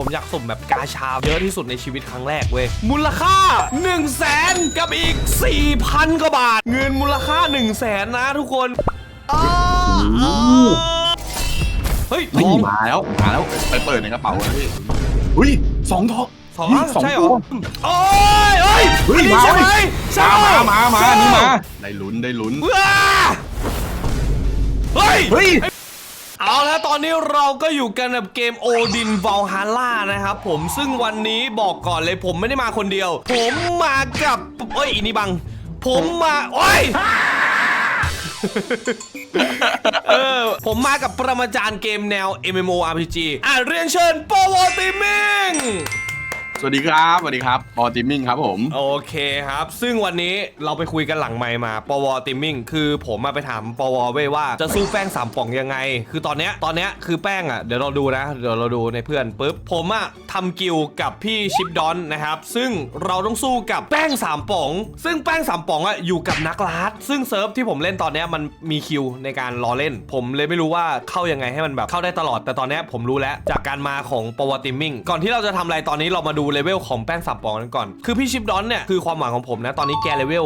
ผมอยากสุ่มแบบกาชาเยอะที่สุดในชีวิตครั้งแรกเว้ย มูลค่า 1 0 0 0 0แสนกับอีก 4,000กว่าบาท เงินมูลค่า 1 0 0 0 0แสนนะทุกคนอ้าเฮ้ยทนี่องมาแล้วมาแล้วไปเปิดในกระเป๋าเลยพี่อุ้ยสองทองสองนี่อะใช่เหรอ ตัว โอ้ยเอ้ยเฮ้ยอันนี้มาใช่ไหมเว้ย ใช่มามามามาใช่นี่มาได้ลุ้นได้ลุ้นว้าเฮ้ย เฮ้ย เอาแล้วตอนนี้เราก็อยู่กันกับเกมโอดินวอลฮาร่านะครับผมซึ่งวันนี้บอกก่อนเลยผมไม่ได้มาคนเดียว ผมมากับเอ้ยอีนี่บัง ผมมาโอ้ยเออผมมากับประมาจารย์เกมแนว MMORPG อะเรียนเชิญโปโวติมิง วัสดีครับ สวัสดีครับบอจิมมิ่งครับผม โอเคครับ ซึ่งวันนี้เราไปคุยกันหลังไมค์มา ปวติมมิ่ง คือผมมาไปถามปวเว้ยว่าจะสู้แป้งสามป่องยังไง คือตอนเนี้ย ตอนเนี้ยคือแป้งอะ เดี๋ยวเราดูนะ เดี๋ยวเราดูในเพื่อนปุ๊บ ผมอะทำกิลกับพี่ชิปดอนนะครับ ซึ่งเราต้องสู้กับแป้งสามป่อง ซึ่งแป้งสามป่องอะอยู่กับนักลาดซึ่งเซิร์ฟที่ผมเล่นตอนเนี้ยมันมีคิวในการรอเล่น ผมเลยไม่รู้ว่าเข้ายังไงให้มันแบบเข้าได้ตลอด แต่ตอนเนี้ยผมรู้แล้วจากการมาของปวติมมิ่ง ก่อนที่เราจะทำอะไรตอนนี้เรามาดูเลเวลของแป้งสามปองกันก่อน คือพี่ชิปดอนเนี่ยคือความหวังของผมนะ ตอนนี้แกเลเวล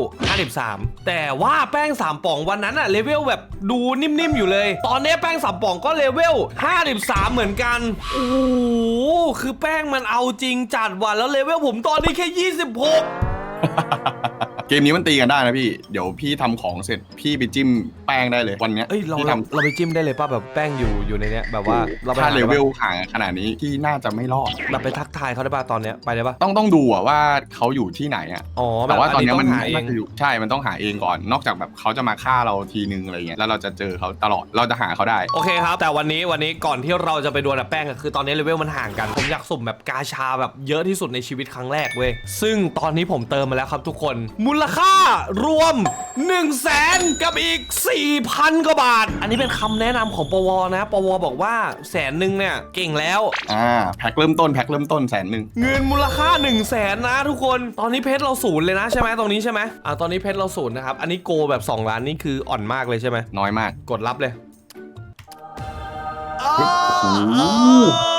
53 แต่ว่าแป้งสามป่องวันนั้นอะเลเวลแบบดูนิ่มๆอยู่เลย ตอนนี้แป้งสามป่องก็เลเวล 53 เหมือนกัน โอ้โห คือแป้งมันเอาจริงจัดว่ะแล้วเลเวลผมตอนนี้แค่ 26 เกมนี้มันตีกันได้นะพี่ เดี๋ยวพี่ทำของเสร็จพี่ไปจิ้มแป้งได้เลยวันเนี้ยเอ้ยเราพี่เราทำเราไปจิ้มได้เลยป่ะแบบแป้งอยู่อยู่ในเนี้ยแบบว่าเราไปถ้าหเลได้เวปะลห่างขนาดนี้พี่น่าจะไม่รอดแบบไปทักทายเขาได้ป่ะตอนเนี้ยไปได้ป่ะต้องต้องดูอะว่าเขาอยู่ที่ไหนอะอ๋อแบบแต่ว่าตอนเนี้ยต้มัอนงหาเอน่างจะอยู่ใช่มันต้องหาเองก่อน นอกจากแบบเขาจะมาฆ่าเราทีนึงอะไรเงี้ยแล้วเราจะเจอเขาตลอดเราจะหาเขาได้ โอเคครับ แต่วันนี้วันนี้ก่อนที่เราจะไปดวลกับแป้งอะคือตอนนี้เลเวลมันห่างกัน ผมอยากสุ่มแบบกาชาแบบเยอะที่สุดในชีวิตครั้งแรกเว้ย ซึ่งตอนนี้ผมเติมมาแล้วครับทุกคน มูลค่ารวม 1 0 0 0 0แสนกับอีก 4,000 กว่าบาท อันนี้เป็นคำแนะนำของปวนะ ปวบอกว่าแสนหนึ่งเนี่ยเก่งแล้ว อ่าแพ็คเริ่มต้นแพ็คเริ่มต้นแสนหนึ่งเงินมูลค่า 1 0 0 0 0แสนนะทุกคน ตอนนี้เพชรเราศูนย์เลยนะใช่ไหมตรงนี้ใช่ไหมอ่าตอนนี้เพชรเราศูนย์นะครับ อันนี้โกแบบ2ล้านนี่คืออ่อนมากเลยใช่ไหมน้อยมาก กดรับเลยโอ้โหเอ้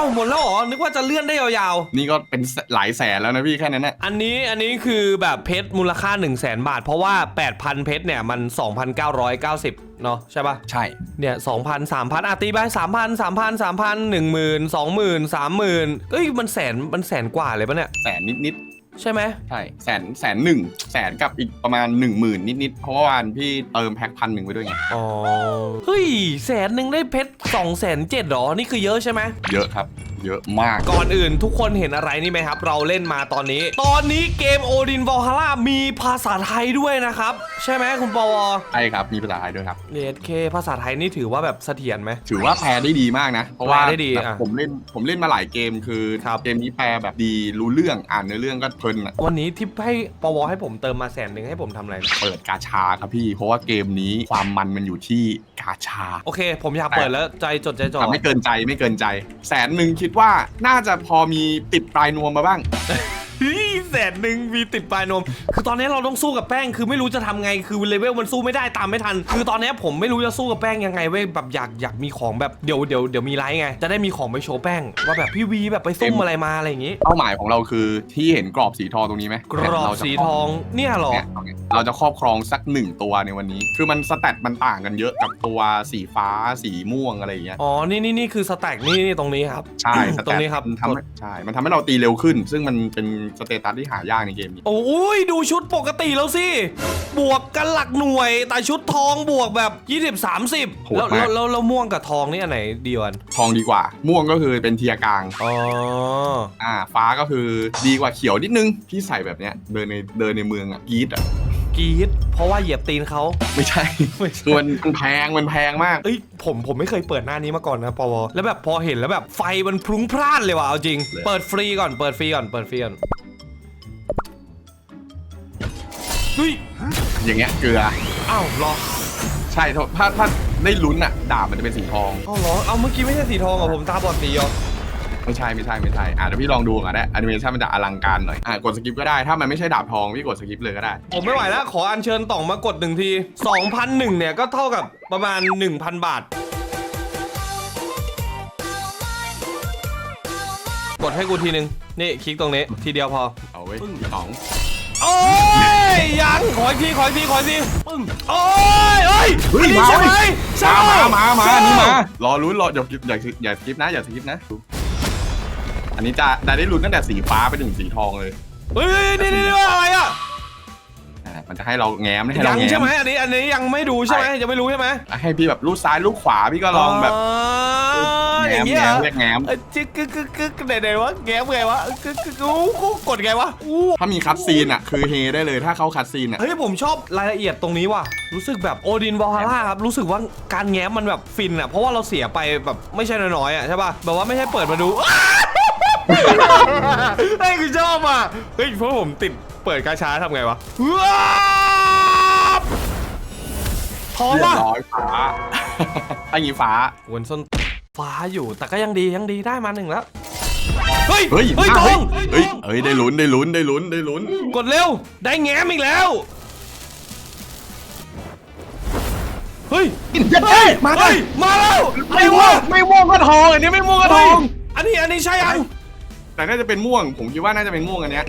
าหมดแล้วเหรอ นึกว่าจะเลื่อนได้ยาวนี่ก็เป็นหลายแสนแล้วนะพี่แค่นั้นนะๆ อันนี้อันนี้คือแบบเพชรมูลค่า 1 0 0 0 0แบาท เพราะว่า 8,000 เพชรเนี่ยมัน 2,990 เนาะใช่ปะใช่ เนี่ย2,000 3,000อะตีไป3,000 3,000 3,000 10,000 20,000 30,000เอ้ยมันแสนมันแสนกว่าเลยปะเนี่ย แสนนิด ใช่ไหมๆใช่แสนแสนหนึ่งแสนกับอีกประมาณ1 0,000 นิดๆเพราะว่าวันพี่เติมแพ็คพันหนึ่งไปด้วยไงอ๋อเฮ้ยแสนหนึ่งได้เพชร2 0 0 0 0หรอนี่คือเยอะใช่ไหมเยอะครับ เยอะมาก ก่อนอื่นทุกคนเห็นอะไรนี่ไหมครับ เราเล่นมาตอนนี้ ตอนนี้เกมโอดินวอลฮาร่ามีภาษาไทยด้วยนะครับ ใช่ไหมคุณปวใช่ครับมีภาษาไทยด้วยครับเนตเคภาษาไทยนี่ถือว่าแบบเสถียรไหม ถือว่าแปลได้ดีมากนะ เพราะว่าแปลได้ดีแบบอะผมเล่นผมเล่นมาหลายเกมคือครับ เกมนี้แปลแบบดีรู้เรื่องอ่านเนื้อเรื่องก็เพลินอะวันนี้ที่ให้ปวให้ผมเติมมาแสนหนึ่งให้ผมทำอะไรนะเปิดกาชาครับพี่ เพราะว่าเกมนี้ความมันมันอยู่ที่กาชา โอเค ผมอยากเปิดแล้วใจจดใจจ่อแต่ไม่เกินใจไม่เกินใจ แสนหนึ่งคิดว่าน่าจะพอมีติดปลายนวมมาบ้าง แสนหนึ่งมีติดปลายนม คือตอนนี้เราต้องสู้กับแป้ง คือไม่รู้จะทำไง คือเลเวลมันสู้ไม่ได้ตามไม่ทัน คือตอนนี้ผมไม่รู้จะสู้กับแป้งยังไงเว้ย แบบอยากอยากมีของแบบเดี๋ยวเดี๋ยวเดี๋ยวมีไลฟ์ไง จะได้มีของไปโชว์แป้ง ว่าแบบพี่วีแบบไปซุ่มอะไรมาอะไรอย่างงี้ เป้าหมายของเราคือที่เห็นกรอบสีทองตรงนี้ไหมกรอบสีทอง เนี่ยเหรอเนี่ยเอาไงเราจะครอบครองสักหนึ่งตัวในวันนี้ คือมันสแตทมันต่างกันเยอะกับตัวสีฟ้าสีม่วงอะไรอย่างเงี้ย อ๋อ นี่นี่นี่คือสแต็กนี่นี่ตรงนี้ครับ ใช่สตรงนี้ครับมันทำให้ใช่ มันทำให้เราตีเร็วขึ้น ซึ่งมันเป็นสเตตัสที่หายากในเกมนี้ โอ้ยดูชุดปกติแล้วสิ บวกกันหลักหน่วย แต่ชุดทองบวกแบบ 20 30แล้วแล้วแล้วแล้วม่วงกับทองนี่อันไหนดีกวันทองดีกว่า ม่วงก็คือเป็นเทียร์กลาง อ๋อ อ่า ฟ้าก็คือดีกว่าเขียวนิดนึง พี่ใส่แบบเนี้ยเดินในเดินในเมืองอะกรีดอะ กรีดเพราะว่าเหยียบตีนเขาไม่ใช่ ไม่ใช่คือมันมันแพงมันแพงมาก เอ้ยผมผมไม่เคยเปิดหน้านี้มาก่อนนะปวแล้วแบบพอเห็นแล้วแบบไฟมันพลุ้งพล่านเลยว่ะเอาจริงเลยเปิดฟรีก่อนเปิดฟรีก่อนเปิดฟรีก่อน ฮ้ยอย่างเงี้ยเกลือ อ้าวเหรอใช่ถ้าถ้าถ้าได้ลุ้นอะดาบมันจะเป็นสีทอง อ้าวเหรอเอาเมื่อกี้ไม่ใช่สีทองเหรอผมตาบอดสีเหรอไม่ใช่ไม่ใช่ไม่ใช่อะเดี๋ยวพี่ลองดูก่อนได้แอนิเมชันมันจะอลังการหน่อยอะกดสกิปก็ได้ถ้ามันไม่ใช่ดาบทองพี่กดสกิปเลยก็ได้ ผมไม่ไหวแล้วขออัญเชิญต่องมากดหนึ่งที2,001เนี่ยก็เท่ากับประมาณ 1,000 บาท กดให้กูทีนึงนี่คลิกตรงนี้ทีเดียวพอเอาเว้ยสอง โอ้ยยังขออีกทีขออีกทีขออีกทีปึ้งโอ้ยเอ้ยเฮ้ยอันนี้มาใช่ไหมเว้ย ใช่มามามามาใช่อันนี้มา รอลุ้นรออย่าอย่าอย่าสกิปนะ อย่าสกิปนะ อันนี้จะจะได้ลุ้นตั้งแต่สีฟ้าไปถึงสีทองเลยเฮ้ยนี่นี่นี่ว่าอะไรอะอ่ามันจะให้เราแง้มให้ยัเรางแง้ใช่มไหมอันนี้อันนี้ยังไม่ดูใช่ไหมยังไม่รู้ใช่ไหมให้พี่แบบลูกซ้ายลูกขวาพี่ก็ลองแบบอ๋อ อแง้ย่ามงเงี้ยแง้เหรมอเรียกแง้ม เอ้ยจึ๊กกึกกึกกึกไหนไหนวะแง้มไงวะกึกกึกอู้กูกดไงวะอู้ถ้ามีคัดซีนอะคือเฮได้เลยถ้าเข้าคัดซีนอะ เฮ้ยผมชอบรายละเอียดตรงนี้ว่ะรู้สึกแบบโอดินวอลฮาร่าครับรู้สึกว่าการแง้มมันแบบฟินอะเพราะว่าเราเสียไปแบบไม่ใช่น้อยๆอะใช่ป่ะแบบว่าไม่ใช่เปิดมาดูเฮ้ยคือชอบอะเฮ้ยเพราะผมติดเปิดกาชาทำไงวะว้าวท้องเรียป่ะบร้อยฟ้าถ้างี้ฟ้าวนส้น ฟ้าอยู่แต่ก็ยังดียังดีได้มาหนึ่งแล้ว เฮ้ยเฮ้ยเฮ้ยมาทองเฮ้ยเฮ้ยได้ลุ้นได้ลุ้นได้ลุ้นได้ลุ้น กดเร็ว ได้แง้มอีกแล้ว เฮ้ยเฮ้ยมาเฮ้ยมาแล้วอะไรไม่ม่ววะงไม่ม่วงก็ทองอันนี้ไม่ม่วงก็ทเฮ้อยงอันนี้อันนี้ใช่ยังแต่น่าจะเป็นม่วง ผมคิดว่าน่าจะเป็นม่วงอันเนี้ย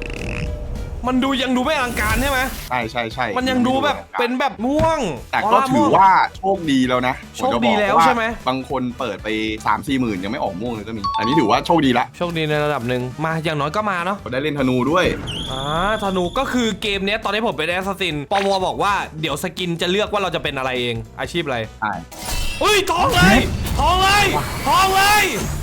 มันดูยังดูไม่อลังการใช่ไหมใช่ใช่ใช่มันยังดูแบบเป็นแบบม่วงแต่ก็ร่ถือม่งว่าโชคดีแล้วนะโชคดีแล้วผจะบอกาใช่ไหมบางคนเปิดไป3 4หมื่นยังไม่ออกม่วงเลยก็มี อันนี้ถือว่าโชคดีละโชคดีในระดับหนึ่งมาอย่างน้อยก็มาเนาะเขาได้เล่นธนูด้วยอ่าธนูก็คือเกมเนี้ยตอนนี้ผมเป็นแอสซัสซินปวบอกว่าเดี๋ยวสกินจะเลือกว่าเราจะเป็นอะไรเองอาชีพอะไรใช่เฮ้ยทองเลยทองเลยทองเลยมา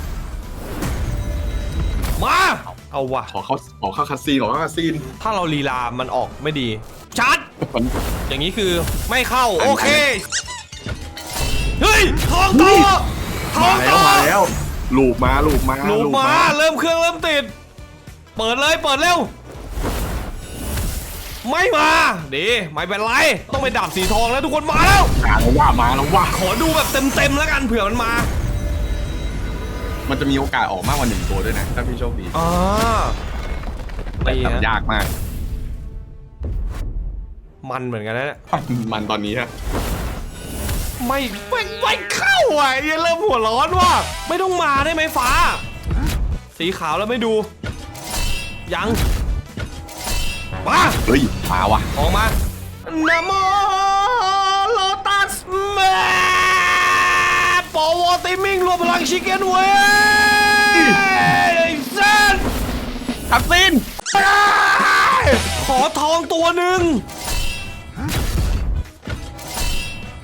เอาว่ะ ขอเข้าขอเข้าคาซีนขอเข้าคาซีนถ้าเราลีลา มันออกไม่ดีชัดมันอย่างนี้คือไม่เข้าอันโอเค เฮ้ยทองต่อทอมางแล้ต่วอมาแล้วลูบมาลูบมาหลูมา เริ่มเครื่องเริ่มติด เปิดเลยเปิดเร็ว ไม่มา ดีไม่เป็นไร ต้องไปดาบสีทองแล้วทุกคนมาแล้ว มาแล้วว่ามาแล้วว่าขอดูแบบเต็มๆแล้วกันเผื่อมันมา มันจะมีโอกาสออกมากกว่าหนึ่งตัวด้วยนะ ถ้าพี่โชคดีอ่าแต่ตีทำนะยากมาก มันเหมือนกันนะเนี่ยมันตอนนี้ฮะไม่ไม่ไม่เข้าอะยังเริ่มหัวร้อนว่ะไม่ต้องมาได้ไหมฟ้า สีขาวแล้วไม่ดู ยังมา เฮ้ยมาวะออกมานะโมโลตัสแม่ป อวอติมิงรวมพลังชิคเก้นเว้ยไอ้เซนคาซีนขอทองตัวหนึ่ง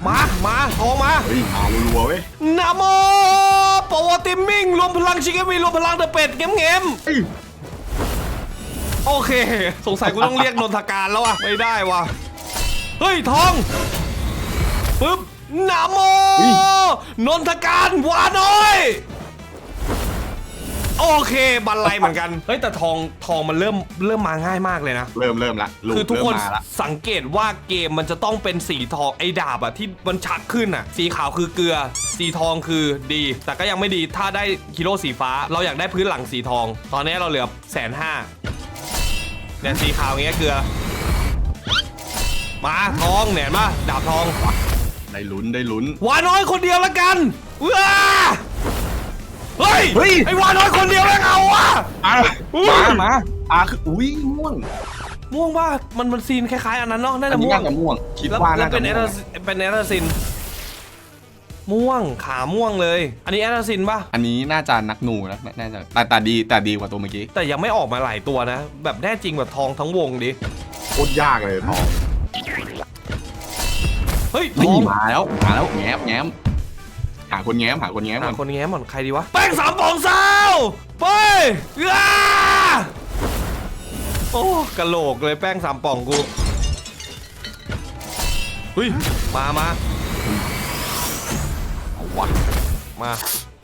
มา มาทองมา เฮ้ยมารัวๆเว้ยนะโมปวติมมิ่งรวมพลังชิคเก้มีรวมพลังเดอะเป็ดเงมเงมเฮ้ยโอเค สงสัยกูต้องเรียกนนทการแล้วอะไม่ได้ว่ะ เฮ้ยทองปึ๊บ นะโม นนทการวาน้อย โอเค บันไลเหมือนกัน เฮ้ย แต่ทองทองมันเริ่มเริ่มมาง่ายมากเลยนะ เริ่มเริ่มละลูคือทุกคนเริ่มมาละ สังเกตว่าเกมมันจะต้องเป็นสีทองไอ้ดาบอะที่มันชักขึ้นอะสีขาวคือเกลือ สีทองคือดี แต่ก็ยังไม่ดีถ้าได้ฮีโร่สีฟ้า เราอยากได้พื้นหลังสีทอง ตอนนี้เราเหลือแสนห้าเนี่ยสีขาวอย่างเงี้ยเกลือ มาทองเนี่ยมาดาบทอง ได้ลุ้นได้ลุ้นวาน้อยคนเดียวละกันว้าเฮ้ยเฮ้ย ไอ้วาน้อยคนเดียวแล้วเอาวะอะอุ้ย มามาอะคืออุ้ยม่วงม่วงว่ามันมันซีนคล้ายๆอันนั้นเนาะน่าอัจะนนี้ม่วน่างจะม่วงคิดแล้วว่าแล้น่าวจะเป็นแอม่วรงเป็นแอรซินม่วงขาม่วงเลย อันนี้แอรซินป่ะ อันนี้น่าจะนักหนูนะน่าจะแต่แต่ดีแต่ดีกว่าตัวเมื่อกี้แต่ยังไม่ออกมาหลายตัวนะ แบบแน่จริงแบบทองทั้งวงดิโคตรยากเลยทอง เฮ้ยทนี่องมาแล้วมาแล้วแง้มแง้มหาคนแง้มหาคนแง้มหาก่อนคนแง้มก่อนใครดีวะ แป้งสามปองซาวไปอ้าโอ้กะโหลกเลยแป้งสามป่องกูเฮ้ยมามาเอาวะมา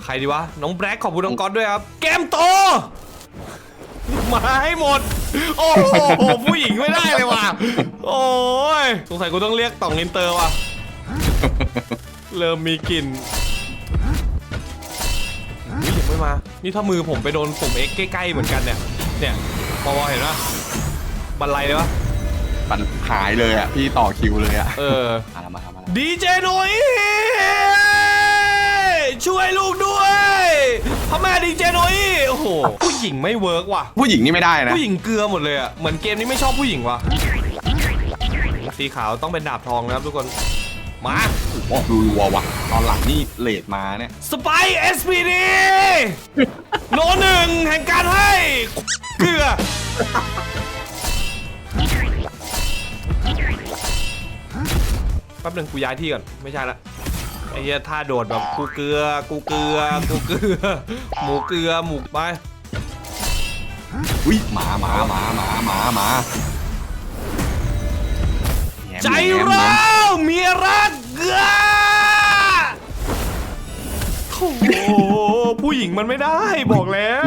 ใครดีวะน้องแบล็คขอบคุณน้องก๊อตด้วยครับแกมโตมาให้หมด โอ้โหผู้หญิงไม่ได้เลยว่ะ โอ้ยสงสัยกูต้องเรียกต่องอินเตอร์ว่ะ เริ่มมีกลิ่นอุ๊ยยังไม่มา นี่ถ้ามือผมไปโดนปุ่ม X ใกล้ๆเหมือนกันเนี่ย เนี่ยพอเห็นปะบันไลเลยวะมันหายเลยอะ พี่ต่อคิวเลยอะ เออ มาแล้วมาแล้วมาแล้วดีเจหน่อย ช่วยลูกด้วยพ่อแม่ดีเจโนอี้โอ้โหผู้หญิงไม่เวิร์กว่ะ ผู้หญิงนี่ไม่ได้นะ ผู้หญิงเกลือหมดเลยอะเหมือนเกมนี้ไม่ชอบผู้หญิงว่ะสีขาวต้องเป็นดาบทองนะครับทุกคนมาโอ้ดูรัวว่ะตอนหลังนี่เลดมาเนี่ยสไปเอสพีดีโนหนึ่งแห่งการให้เกลือแป๊บหนึ่งกูย้ายที่ก่อน ไม่ใช่ละ ไอ้เหี้ยท่าโดดแบบกูเกลือ กูเกลือ กูเกลือ หมูเกลือ หมูไป อุ้ยหมาหมาหมาหมาหมาหมาแหนมใจแหนมแหนมเราเมียรักเกลือโอ้โหผู้หญิงมันไม่ได้บอกแล้ว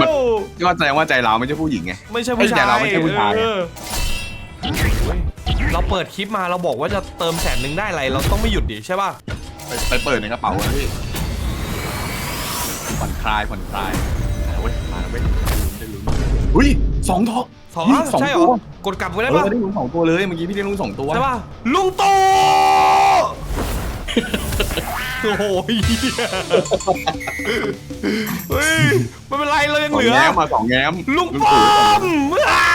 ก็แสดงว่าใจเราไม่ใช่ผู้หญิงไง ไม่ใช่ผู้ชายเอ้ยแต่เราไม่ใช่ผู้ชาย เออเราเปิดคลิปมาเราบอกว่าจะเติมแสนหนึ่งได้อะไร เราต้องไม่หยุดดิใช่ป่ะ ไปไปเปิดในกระเป๋าเลยพี่ผ่อนคลายผ่อนคลายมาแล้วเว้ยมาแล้วเว้ยได้ลุ้นได้ลุ้นอุ้ยสองทองสองนี่อะสองใช่เหรตัอวกดกลับไปเอได้อป่ะได้ลุ้นสองตัวเลยเมื่อกี้พี่ได้ลุ้นสองตัว ใช่ป่ะลุงตู่โอ้โหเหี้ยเฮ้ยไม่เป็นไรเรายังสอเหงลือ แง้มมาสองแง้มลุงตู่ป้อมอ้า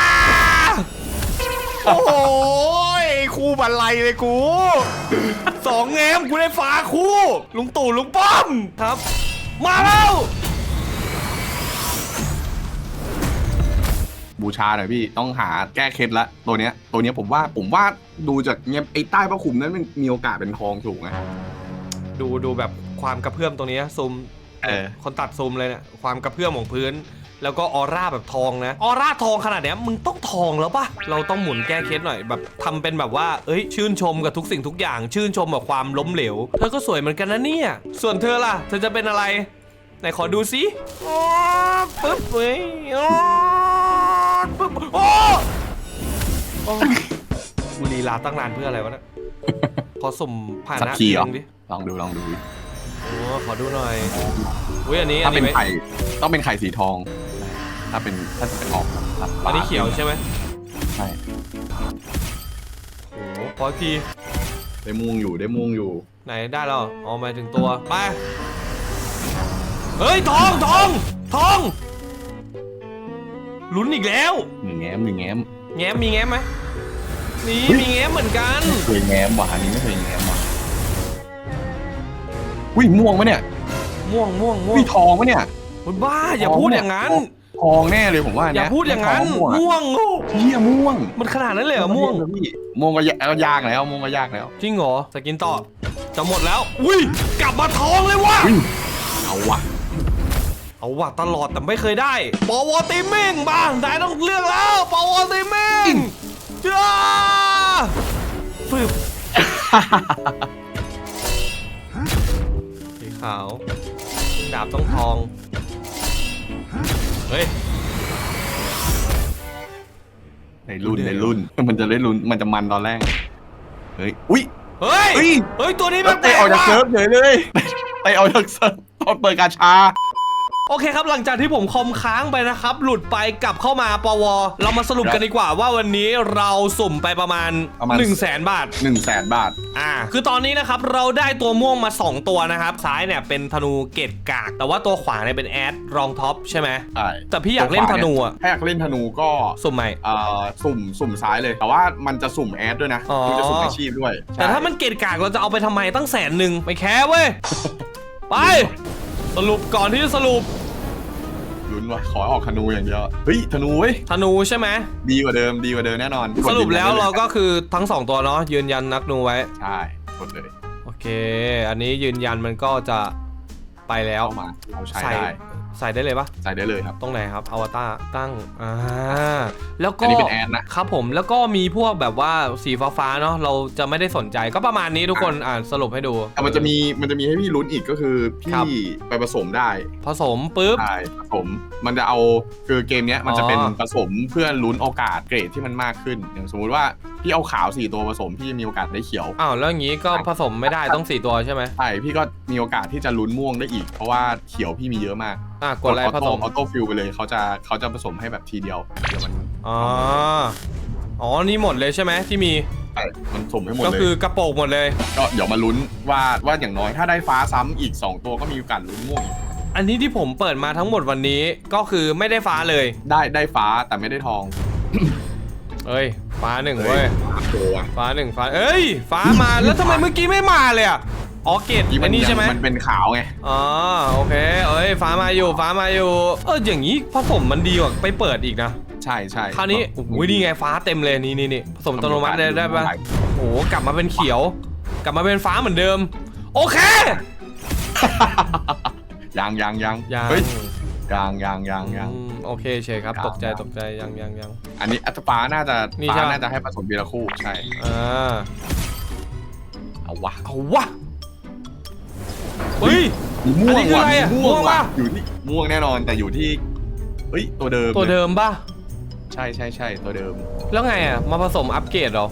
โอ้โหยคู่ บันไลเลยกู สองแงมกูได้ฟ้าคู่ ลุงตู่ลุงป้อมครับ มาแล้ว บูชาหน่อยพี่ต้องหาแก้เคล็ดละตัวเนี้ยตัวเนี้ยผมว่าผมว่าดูจากเนี้ยไอ้ใต้ผ้าคลุมนั้นมันมีโอกาสเป็นทองสูงไงดูดูแบบความกระเพื่อมตรงนี้นะซูมเออ คนตัดซูมเลยเนี่ยความกระเพื่อมของพื้น แล้วก็ออร่าแบบทองนะ ออร่าทองขนาดเนี้ยมึงต้องทองแล้วปะเราต้องหมุนแก้เคสหน่อยแบบทำเป็นแบบว่า เอ้ย ชื่นชมกับทุกสิ่งทุกอย่าง ชื่นชมกับความล้มเหลว เธอก็สวยเหมือนกันนะเนี่ย ส่วนเธอล่ะ เธอจะเป็นอะไร ไหนขอดูสิอ๋อปึ๊บเว้ยอ๋อปึ๊บโอ้โอ้กูลีลาตั้งนานเพื่ออะไรวะเนี่ยขอสุ่มผ่านสักหน้าทีเหรอนึงดิลองดูลองดูโอ้ขอดูหน่อยอุ้ยอันนี้อัถ้านเป็นนี้ไม่ไข่ต้องเป็นไข่สีทอง ถ้าเป็นถ้าจะเป็นออกแบบอันนี้เขียวใช่ไหมใช่โอ้โหขออีกทีได้ม่วงอยู่ได้ม่วงอยู่ ไหนได้แล้วเอามาถึงตัวไปเฮ้ยทองทองทองลุ้นอีกแล้วหนึ่งแง้มหนึ่งแง้มแง้มมีแง้มไหมนี่เฮ้ยมีแง้มเหมือนกันเคยแง้มว่ะอันนี้ไม่เคยแง้มว่ะอุ้ยม่วงปะเนี่ยม่วงม่วงม่วอุ้งยทองปะเนี่ยโอ๊ยบ้าอย่าพูดอย่างนั้น ทองแน่เลยผมว่าอย่าพูดอย่างนั้น ม่วงอะม่วงโอ้เฮียม่วงมันขนาดนั้นเลยเหรอม่วง พี่ม่วงก็ยากยากแล้วม่วงก็ยากแล้วจริงเหรอสกินต่อจะหมดแล้วอุ้ยกลับมาทองเลยว่ะ อุ้ยเอาว่ะเอาว่ะตลอดแต่ไม่เคยได้ ปวติมิงบ้างได้ต้องเลือกแล้ว ปวติมิงจ้าฟึบสีขาว ดาบต้องทอง เฮ้ย ในรุ่นเดือดในรุ่น มันจะได้รุ่นมันจะมันตอนแรก เฮ้ย อุ้ย เฮ้ย เฮ้ยเฮ้ยตัวนี้แล้มัวนเตะออกจากว่ะเซิร์ฟเฉยเลยเตะออกจากเซิร์ฟตอนเปิดกาชา โอเคครับหลังจากที่ผมคอมค้างไปนะครับ หลุดไปกลับเข้ามาปว เรามาสรุปกันดีกว่าว่าวันนี้เราสุ่มไปประมาณประมาณ 1 0 0 0 0แสนบาท หนึ่งแสนบาท อ่า คือตอนนี้นะครับเราได้ตัวม่วงมา 2 ตัวนะครับ ซ้ายเนี่ยเป็นธนูเกตกาก แต่ว่าตัวขวาเนี่ยเป็นแอดรองท็อปใช่ไหม ใช่แต่พี่อยากเล่นธนูอะถ้าอยากเล่นธนูก็สุ่มใหม่เอ่อสุ่มสุ่มซ้ายเลย แต่ว่ามันจะสุ่มแอดด้วยนะอ๋อ มันจะสุ่มอาชีพด้วยแต่ถ้ามันเกตกากเราจะเอาไปทำไมตั้งแสนหนึ่งไม่แคร์เว้ย ไป สรุปก่อนที่จะสรุปลุ้นว่ะขอออกธนูอย่างเดียวเฮ้ยธนูเว้ยธนูใช่ไหมดีกว่าเดิมดีกว่าเดิมแน่นอนสรุปแล้วกดยืนยันได้เรายก็คือทั้งสองตัวเนาะยืนยันนักนูไว้ ใช่กดเลยโอเค อันนี้ยืนยันมันก็จะไปแล้วเข้ามาเราใช้ใส่ได้ ใส่ได้เลยปะใส่ได้เลยครับ ตรงไหนครับอวตารตั้งอ่าแล้วอัก็นนี้เป็นแอดนะครับผมแล้วก็มีพวกแบบว่าสีฟ้าๆเนาะเราจะไม่ได้สนใจก็ประมาณนี้ทุกคนอ่านสรุปให้ดูแต่มันจะมีมันจะมีให้พี่ลุ้นอีกก็คือครับพี่ไปผสมได้ ผสมปุ๊บใช่ผสมมันจะเอาคือเกมเนี้ยมันจะเป็นอ๋อผสมเพื่อลุ้นโอกาสเกรดที่มันมากขึ้นอย่างสมมุติว่า พี่เอาขาวสี่ตัวผสมพี่มีโอกาสได้เขียวอ้าวแล้วอย่างนี้ก็ผสมไม่ได้ต้องสี่ตัวใช่ไหมใช่พี่ก็มีโอกาสที่จะลุ้นม่วงได้อีก เพราะว่าเขียวพี่มีเยอะมากอะกดอะไรผสมออโต้ฟิลไปเลยเขาจะเขาจะผสมให้แบบทีเดียวเดี๋ยวมันอ๋ออ๋อนี่หมดเลยใช่ไหมที่มีช่มันสุ่มให้หมดก็เลยคือกระโปรงหมดเลย ก็เดี๋ยวมาลุ้นว่าว่าอย่างน้อยถ้าได้ฟ้าซ้ำอีก 2 ตัวก็มีโอกาสลุ้นม่วงอีกอันนี้ที่ผมเปิดมาทั้งหมดวันนี้ก็คือไม่ได้ฟ้าเลย ได้ได้ฟ้าแต่ไม่ได้ทองเอ้ย ฟ้าหนึ่งเว้ยตัว ฟ้าหนึ่งฟ้าเอ้ย ฟ้ามาแล้วทำไมเมื่อกี้ไม่มาเลยอะอ๋อเกตอันนี้ใช่ไหมมันเป็นขาวไงอ๋อโอเค เอ้ยฟ้ามาอยู่ฟ้ามาอยู่ เอออย่างนี้ผสมมันดีกว่าไปเปิดอีกนะใช่ใช่คราวนี้โอ้โหนี่ไงฟ้าเต็มเลยนี่นี่นี่ผสมอัตโนมัติได้ได้ปะโอ้โหกลับมาเป็นเขียว กลับมาเป็นฟ้าเหมือนเดิม โอเคยังยังยังยังเฮ้ย ยังยังยังยังอืมโอเคเชยครับ ยัง ตกใจยังตกใจยังยังยัง อันนี้อัตฟ้าน่าจะนี่ฟ้าใช่ปะ น่าจะให้ผสมเบียร์คู่ใช่อ่าเอาวะเอาวะเฮ้ย ม่วอันนี้งคือว่ะอะไรอะม่วงม่วงว่ะปะอยู่ที่ม่วงแน่นอนแต่อยู่ที่เฮ้ยตัวเดิมตัวเดิมป่ะ ใช่ใช่ใช่ตัวเดิม แล้วไงอะ มาผสมอัปเกรดเหรอ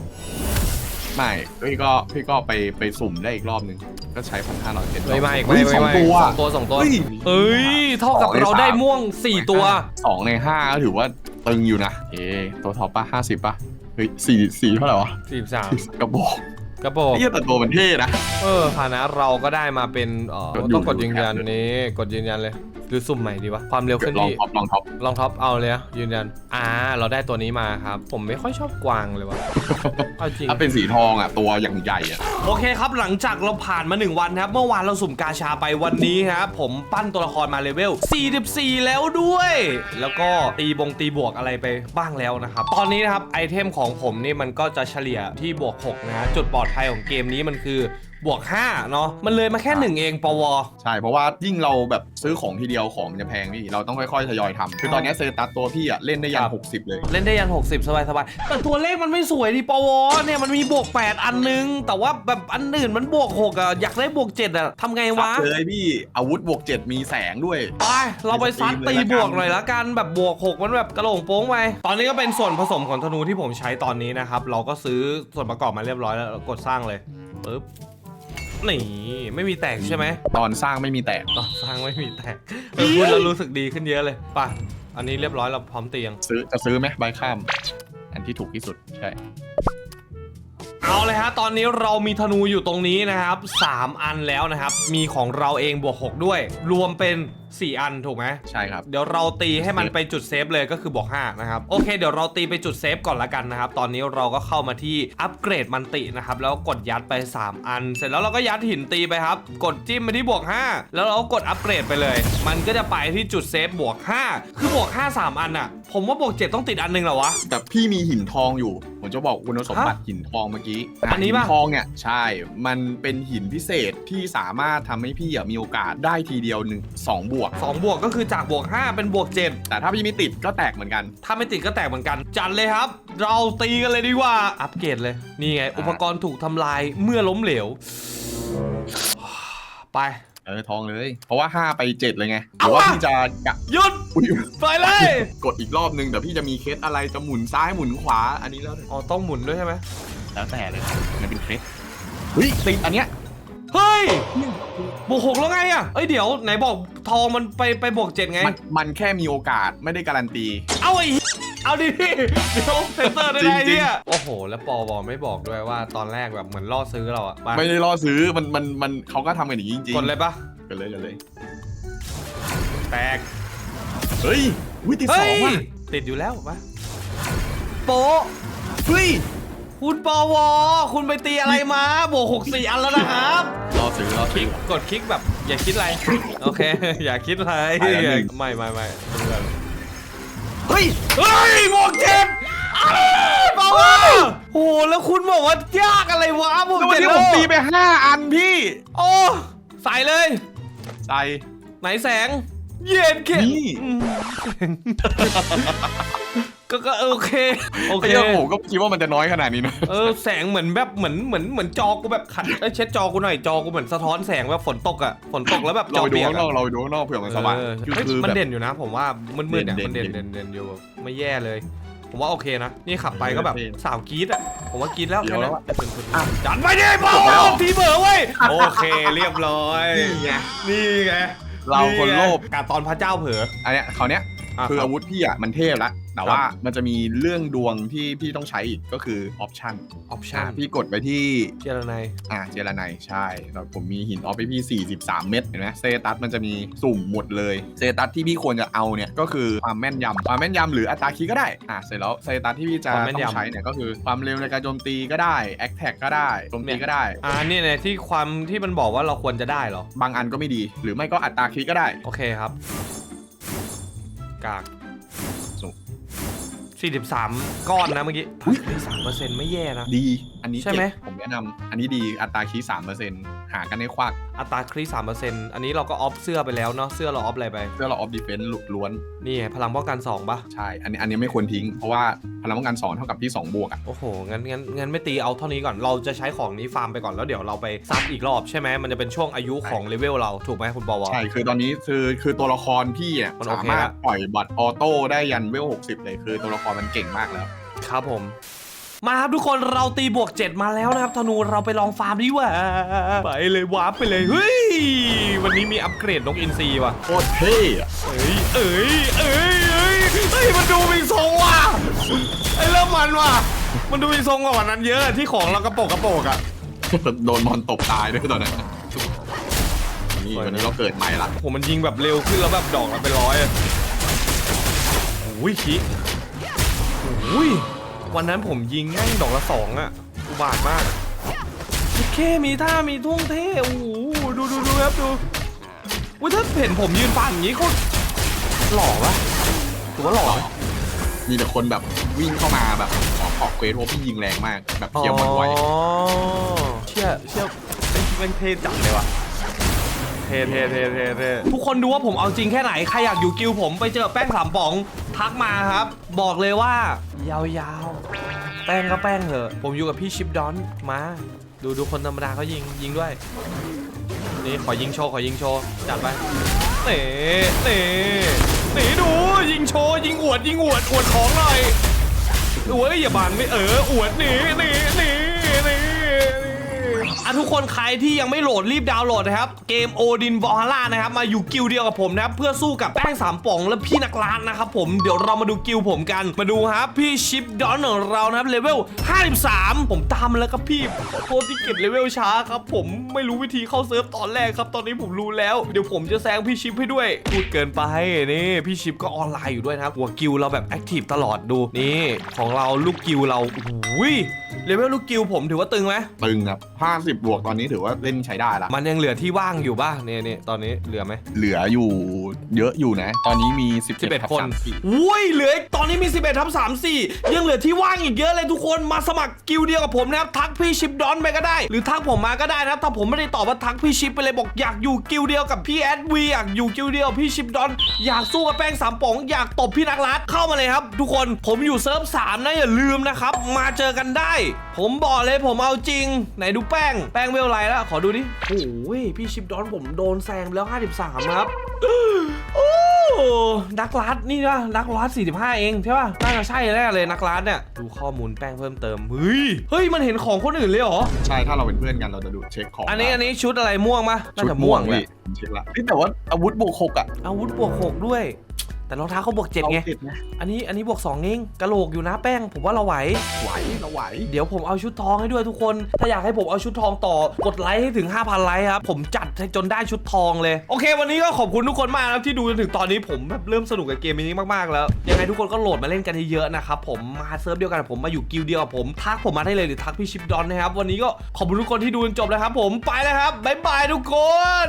ไม่พี่ก็พี่ก็ไปไปสุ่มได้อีกรอบหนึ่งก็ใช้พันห้าร้อยเจ็ดไม่ไม่เฮ้ไม่ยไม่สองไม่ตัวสองตัวสองตัวเฮ้ยเอ้ยเท่ากับสองในเราได้สามม่วงสี่ตัวสองในห้าก็ถือว่าตึงอยู่นะ เอตัวท็อปป่ะห้าสิบป่ะเฮ้ยสี่สี่เท่าไหร่วะสี่สามกระบอกกระโปรงไอ้เหี้ยแต่ตัวมันเท่นะ เออฐานะเราก็ได้มาเป็นเอ่อกดอยู่ต้องกดยืนยันอยู่นี้กดยืนยันเลยหรือสุ่มใหม่ดีวะความเร็วขึ้นลองดีท็อปลองท็อปลองท็อปเอาเลยอะยืนยันอ่าเราได้ตัวนี้มาครับ ผมไม่ค่อยชอบกวางเลยวะเอาจริง ถ้าเป็นสีทองอะตัวอย่างใหญ่อะ โอเคครับหลังจากเราผ่านมา 1 วันครับ เมื่อวานเราสุ่มกาชาไปวันนี้ครับผมปั้นตัวละครมาเลเวล 44 แล้วด้วย แล้วก็ตีบงตีบวกอะไรไปบ้างแล้วนะครับ ตอนนี้นะครับไอเทมของผมนี่มันก็จะเฉลี่ยที่บวก 6 นะฮะจุดปลอดภัยของเกมนี้มันคือ บวก5เนาะมันเลยมาแค่ 1 เองปว ใช่ เพราะว่ายิ่งเราแบบซื้อของทีเดียวของมันจะแพงพี่ เราต้องค่อยๆทยอยทำคือตอนนี้เซอร์ตัสตัวพี่อะเล่นได้ยัครันบ60 เลย เล่นได้ยัน 60 สบายสบายๆแต่ตัวเลขมันไม่สวยดิปวเนี่ยมันมีบวก 8 อันนึง แต่ว่าแบบอันอื่นมันบวก 6อะอยากได้บวก 7 อะทำไงวะเลยพี่อาวุธบวก7มีแสงด้วย ไปเราไปซัดตีบวกหน่อยละกันแบบบวก6มันแบบกระโหลงโป้งไปตอนนี้ก็เป็นส่วนผสมของธนูที่ผมใช้ตอนนี้นะครับ เราก็ซื้อส่วนประกอบมาเรียบร้อยแล้วเรากดสร้างเลยปึ๊บ นี่ไม่มีแตกใช่ไหมตอนสร้างไม่มีแตกตอนสร้างไม่มีแตกเออพูดแล้วรู้สึกดีขึ้นเยอะเลยไป่ะ อันนี้เรียบร้อยเราพร้อมเตียง ซื้อจะซื้อไหมใบข้าม อันที่ถูกที่สุดใช่ เอาเลยฮะ ตอนนี้เรามีธนูอยู่ตรงนี้นะครับ 3 อันแล้วนะครับ มีของเราเองบวก 6 ด้วย รวมเป็น 4 อันถูกไหมใช่ครับ เดี๋ยวเราตีให้มันไปจุดเซฟเลยก็คือบวก5นะครับโอเคเดี๋ยวเราตีไปจุดเซฟก่อนละกันนะครับตอนนี้เราก็เข้ามาที่อัปเกรดมันตินะครับแล้วกดยัดไป 3 อัน เสร็จแล้วเราก็ยัดหินตีไปครับ กดจิ้มไปที่บวก 5 แล้วเราก็กดอัปเกรดไปเลย มันก็จะไปที่จุดเซฟบวก 5 คือบวก 5 3 อันอะผมว่าบวก 7 ต้องติดอันหนึงเหรอวะ แต่พี่มีหินทองอยู่ ผมจะบอกคุณสมบัติหินทองเมื่อกี้อันนี้ปะหิทองเนี่ยใช่ มันเป็นหินพิเศษที่สามารถทำให้พี่อะมีโอกาสได้ทีเดียวหนึ่งสองบวก2บวกก็คือจากบวก 5 เป็นบวก 7 แต่ถ้าพี่ไม่ติดก็แตกเหมือนกัน ถ้าไม่ติดก็แตกเหมือนกัน จัดเลยครับ เราตีกันเลยดีกว่า อัปเกรดเลย นี่ไง อุปกรณ์ถูกทำลายเมื่อล้มเหลว ไป เออทองเลย เพราะว่า 5 ไป 7 เลยไงหเอารือว่าว่ะพี่จะกะหยุดอุ๊ยไปเลย กดอีกรอบนึงเดี๋ยวพี่จะมีเคสอะไรจะหมุนซ้ายหมุนขวาอันนี้แล้วแต่อ๋อ ต้องหมุนด้วยใช่ไหมแล้วแต่เลยมันเป็นเคสเฮ้ยติดอันเนี้ย เฮ้ยบวกหกแล้วไงอะเอ้ยเดี๋ยวไหนบอกทองมันไปไปบวกเจ็ดไง มันมันแค่มีโอกาสไม่ได้การันตี เอาไอ้เหี้ยเอาดิพี่เดี๋ยวเซนเตอร์ได้จริไงงๆ เนี่ยโอ้โห แล้วปอวไม่บอกด้วยว่าตอนแรกแบบเหมือนล่อซื้อเราอะไปไม่ได้ล่อซื้อมันมันมันเขาก็ทำกันอย่างนี้จริงกดเลยปะๆกันเลยกันเลยแตก เฮ้ยวิติดสเฮ้องยว่ะติดอยู่แล้วปะโป๊ะเฮ้ย คุณปวคุณไปตีอะไรมาบวกหกสี่อันแล้วนะครับ รอซื้อรอคลิซื้อกกดคลิกแบบ อย่าคิดอะไร โอเค อย่าคิดอะไรไปแล้วหนึ่ง ไม่ไม่ไม่เพื่อนเฮ้ย เฮ้ยบวกเจ็ดอ้าวปวโอ้โหแล้วคุณบอกว่ายากอะไรวะบวกแล้ววันเจ็ดนี้แล้ผวมตีไปห้าอันพี่โอ้ใส่เลย ใส่ ไหนแสง เย็นเข็นี่ อืม ก็ก็โอเคโอโอเคเคผมก็คิดว่ามันจะน้อยขนาดนี้นะเออแสงเหมือนแบบเหมือนเหมือนเหมือนจอกูแบบขัดเอ้ยเช็ดจอกูหน่อยจอกูเหมือนสะท้อนแสงแบบฝนตกอะฝนตกแล้วแบบจเราอไปดูเปียกข้างนอะอกเราไปดูข้างนอกเผื่อมันสว่างเออคือเฮ้ยคือมันแบบ เด่นอยู่นะ ผมว่ามืดๆเนี่ยเด่มันนเด่นเด่เด่นนเด่นอยู่ไม่แย่เลย ผมว่าโอเคนะนี่ขับไปก็แบบเท่สาวกรีดอะผมว่ากรีดแล้วเดี๋แค่ยวแล้นั้นวอะอะจัดไปดิบอจบแล้วลทีเบอร์เว้ยโอเคเรียบร้อยนี่ไงนี่ไงเราคนโลภกาตอนพระเจ้าเผลออันเนี้ยเขาวเนี้ยอะคือครับอาวุธพี่อะมันเทพละ แต่ว่ามันจะมีเรื่องดวงที่พี่ต้องใช้อีกก็คือออปชั่นออปชั่นพี่กดไปที่เจรไนอ่าเจรไนใช่แล้วผมมีหินออฟไปพี่43 เม็ดเห็นไหมเซตัสมันจะมีสุ่มหมดเลยเซตัสที่พี่ควรจะเอาเนี่ยก็คือความแม่นยำความแม่นยำหรืออัตราคีย์ก็ได้อ่าเสร็จแล้วเซตัสที่พี่จะต้องใช้เนี่ยก็คือความเร็วในการโจมตีก็ได้แอคแท็กก็ได้โจมตีก็ได้อ่านี่เนี่ยที่ความที่มันบอกว่าเราควรจะได้เหรอบางอันก็ไม่ดี หรือไม่ก็อัตราคีย์ก็ได้โอเคครับกากสุ 43 ก้อนนะเมื่อกี้สามเปอร์เซ็นต์ไม่แย่นะ ดี อันนี้ใช่ไหม เจ็บผมแนะนำอันนี้ดีอัตราคีย์3%หากันในควักอัตราคริสามเปอร์เซ็นต์อันนี้เราก็ออฟเสื้อไปแล้วเนาะเสื้อเราออฟอะไรไป เพื่อเราออฟดีเฟนซ์ล้วนนี่ไงพลังป้องกัน2ปะใช่ อันนี้อันนี้ไม่ควรทิ้ง เพราะว่าพลังป้องกัน2เท่ากับที่2บวกอะโอ้โหงั้นงั้นงั้นไม่ตีเอาเท่านี้ก่อนเราจะใช้ของนี้ฟาร์มไปก่อนแล้วเดี๋ยวเราไปซับอีกรอบใช่ไหมมันจะเป็นช่วงอายุของเลเวลเราถูกไหมคุณบอว ใช่คือตอนนี้คือคือตัวละครพี่อะมันโอสาเคมารถละ ปล่อยบัตรออโต้ได้ยันเวล60เลยคือตัวละครมันเก่งมากแล้ว ครับผม มาครับทุกคนเราตีบวก 7 มาแล้วนะครับธนูเราไปลองฟาร์มดีกว่าไปเลยวาร์ปไปเลยเฮ้ยวันนี้มีอัปเกรดนกอินทรีว่ะโคตรเท่อะเอ้ยเอ้ยเอ้ยเอ้ยเฮ้ยมันดูมีทรงว่ะไอ้เริ่มมันว่ะมันดูมีทรงกว่าวันนั้นเยอะที่ของเรากระโปกกระโปกอะโดนมอนตบตายด้วยตอนนั้นนี่สวยนะวันนี้เราเกิดใหม่ละโหมันยิงแบบเร็วขึ้นแล้วแบบดอกละเป็นร้อยอะโอ้ยคิโอ้ย วันนั้นผมยิงแง่งดอกละสองอะอุบาทมากแค่มีท่ามีท่วงเท่โอ้โหดูดูดูครับดูว่าถ้าเห็นผมยืนฟันอย่างนี้เขาหล่อปะถือว่าหล่อไหมมีแต่คนแบบวิ่งเข้ามาแบบขอขอบเควสเพราะพี่ยิงแรงมาก แบบเทียมมันไวอ๋อเชี่ยเชี่ยเป็นเป็นเท่จัดเลยว่ะเท่เท่เท่เท่เท่ทุกคนดูว่าผมเอาจริงแค่ไหน ใครอยากอยู่กิลผมไปเจอแป้งสามป๋อง ทักมาครับ บอกเลยว่ายาวๆ แป้งก็แป้งเถอะผมอยู่กับพี่ชิปดอนมา ดูดูคนธรรมดาเขายิงยิงด้วย นี่ขอยิงโชว์ขอยิงโชว์จัดไปเน่เน่เน่ดูยิงโชว์ยิงอวดยิงอวดอวดของหน่อยโอ้ยอย่าบังนี่เอออวดหนี่นี่นี่นี่ อะทุกคนใครที่ยังไม่โหลดรีบดาวน์โหลดนะครับ เกมโอดินวอลล่านะครับ มาอยู่กิลเดียวกับผมนะครับ เพื่อสู้กับแป้งสามป่องและพี่นักล้านนะครับผม เดี๋ยวเรามาดูกิลผมกัน มาดูครับพี่ชิปดอนของเรานะครับเลเวล 53 ผมตามมาแล้วครับพี่โทษที่เก็บเลเวลช้าครับผมไม่รู้วิธีเข้าเซิร์ฟตอนแรกครับตอนนี้ผมรู้แล้วเดี๋ยวผมจะแซงพี่ชิปให้ด้วยพูดเกินไปนี่พี่ชิปก็ออนไลน์อยู่ด้วยนะครับหัวกิลเราแบบแอคทีฟตลอดดูนี่ของเราลูกกิลเราโอ้ยเลเวลลูกกิลผมถือว่าตึงไหมตึงครับ50บวกตอนนี้ถือว่าเล่นใช้ได้ละมันยังเหลือที่ว่างอยู่ป่ะเนี่ยเนี่ยตอนนี้เหลือไหมเหลืออยู่เยอะอยู่นะ ตอนนี้มี11 11 คนทับ34อุ้ยเหลือตอนนี้มี 11ทับ34 ยังเหลือที่ว่างอีกเยอะเลยทุกคนมาสมัครกิลด์เดียวกับผมนะครับทักพี่ชิปดอนไปก็ได้ หรือทักผมมาก็ได้นะถ้าผมไม่ได้ตอบว่าทักพี่ชิปไปเลยบอกอยากอยู่กิลด์เดียวกับพี่แอดวีอยากอยู่กิลด์เดียวกับพี่ชิปดอนอยากสู้กับแป้งสามป๋อง อยากตบพี่นักรัดเข้ามาเลยครับ ทุกคนผมอยู่เซิร์ฟสามนะอย่าลืมนะครับมาเจอกันได้ ผมบอกเลยผมเอาจริงไหนดูแป้งแป้งเวลไรแล้ว ขอดูดิโอ้ยพี่ชิปดอนผมโดนแซงไปแล้ว 53 ครับ โอ้นักลัดนี่นะนักลัด45 เองใช่ป่ะน่าจะใช่แน่เลยนักลัดเนี่ยดูข้อมูลแป้งเพิ่มเติมเฮ้ยเฮ้ยมันเห็นของคนอื่นเลยเหรอใช่ ถ้าเราเป็นเพื่อนกันเราจะดูเช็คของอันนี้ได้อันนี้ชุดอะไรม่วงปะน่าชุดจะม่วงแหพี่ละผมเช็คละเอ้ยแต่ว่าอาวุธบวกหกอะอาวุธบวก6ด้วย แต่รองเท้าเขาบวก7ไงอาติดนะอันนี้อันนี้บวก2เองกะโหลกอยู่นะแป้ง ผมว่าเราไหว ไหวเราไหว เดี๋ยวผมเอาชุดทองให้ด้วยทุกคน ถ้าอยากให้ผมเอาชุดทองต่อกดไลค์ให้ถึง 5,000 ไลค์ครับ ผมจัดให้จนได้ชุดทองเลย โอเค วันนี้ก็ขอบคุณทุกคนมากนะครับที่ดูจนถึงตอนนี้ผมแบบเริ่มสนุกกับเกมนี้มากๆแล้ว ยังไงทุกคนก็โหลดมาเล่นกันเยอะๆนะครับ ผมมาเซิร์ฟเดียวกันกับผมมาอยู่กิลด์เดียวกับผมทักผมมาได้เลยหรือทักพี่ชิปดอนนะครับ วันนี้ก็ขอบคุณทุกคนที่ดูจนจบแล้วครับ ผมไปแล้วครับบ๊ายบายทุกคน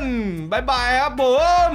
บ๊ายบายครับผม